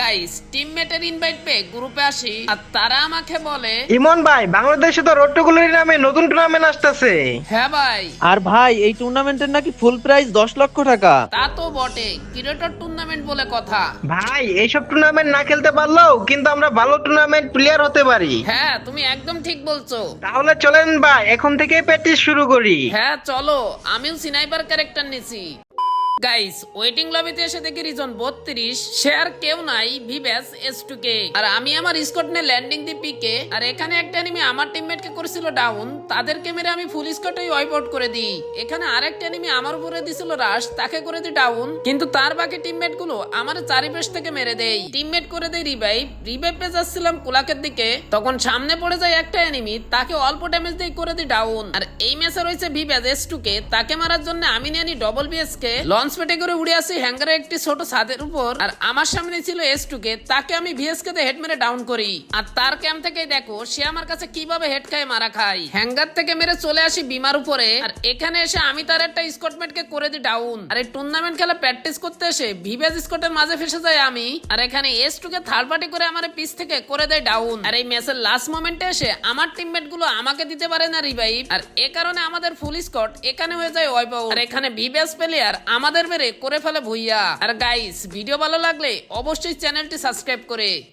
Guys টিমমেটের invite পেয়ে গ্রুপে আসি আর তারা আমাকে বলে ইমন ভাই বাংলাদেশে তো রোট্টুগুলির নামে নতুন টুর্নামেন্ট আসতেছে। হ্যাঁ ভাই। আর ভাই এই টুর্নামেন্টের নাকি ফুল প্রাইস দশ লক্ষ টাকা। তা তো বটে ক্রিকেটর টুর্নামেন্ট বলে কথা। ভাই এইসব টুর্নামেন্ট না খেলতে পারলেও কিন্তু আমরা ভালো টুর্নামেন্ট প্লেয়ার হতে পারি। হ্যাঁ তুমি একদম ঠিক বলছো। তাহলে চলেন ভাই এখন থেকেই প্র্যাকটিস শুরু করি। হ্যাঁ চলো আমিও সিনাইপার ক্যারেক্টার নিছি। গাইস ওয়েটিং লবিতে এসে দেখি রিজন বত্রিশ, সে আর কেউ নাই ভিভ্যাস এস কে আর আমি আমার স্কট নিয়ে ল্যান্ডিং দি পিকে আর এখানে একটা এনিমি আমার টিমমেট কে করেছিল ডাউন তাদেরকে মেরে আমি ফুল স্কটই ওয়াইপ আউট করে দিই। এখানে আরেকটা এনিমি আমার উপরে দিছিল রাশ তাকে করে দিই ডাউন কিন্তু তার বাকি টিমমেটগুলো আমার চারিপাশ থেকে মেরে দেই। টিমমেট করে দেই রিভাইভ রিভাইভ পে যাচ্ছিলাম কুলাকের দিকে। তখন সামনে পড়ে যায় একটা এনিমি তাকে অল্প ড্যামেজ দিয়ে করে দিই ডাউন আর এই ম্যাচে রয়েছে ভিভ্যাস এস কে তাকে মারার জন্য আমি নিয়ে ডবল বিএস কে লঞ্চ পেটে করে উড়ে আসি, হ্যাঙ্গারে একটি ছোট ছাদের উপর। আর আমার সামনে ছিল এস টু কে, তাকে আমি ভিএস কে হেড মেরে ডাউন করি। আর তার ক্যাম্প থেকে দেখো, সে আমার কাছে কীভাবে হেড খায়, মারা খায়। হ্যাঙ্গার থেকে মেরে চলে আসি বিমার উপরে, আর এখানে এসে আমি তার একটা স্কটমেট কে করে দিই ডাউন আর এই টুর্নামেন্ট খেলা প্র্যাকটিস করতে এসে ভিভ্যাস স্কটের মাঝে ফেসে যায় আমি, আর এখানে S two K third party করে আমার পিস থেকে করে দেয় ডাউন আর এই ম্যাচের লাস্ট মোমেন্টে এসে আমার টিমমেটগুলো আমাকে দিতে পারে না রিভাইভ আর এ কারণে আমাদের ফুল স্কট এখানে হয়ে যায় ওয়াইপ আর এখানে ভিভ্যাস প্লেয়ার আমাদের মেরে করে ফেলে ভুইয়া। আর গাইস ভিডিও ভালো লাগলে অবশ্যই চ্যানেলটি সাবস্ক্রাইব করে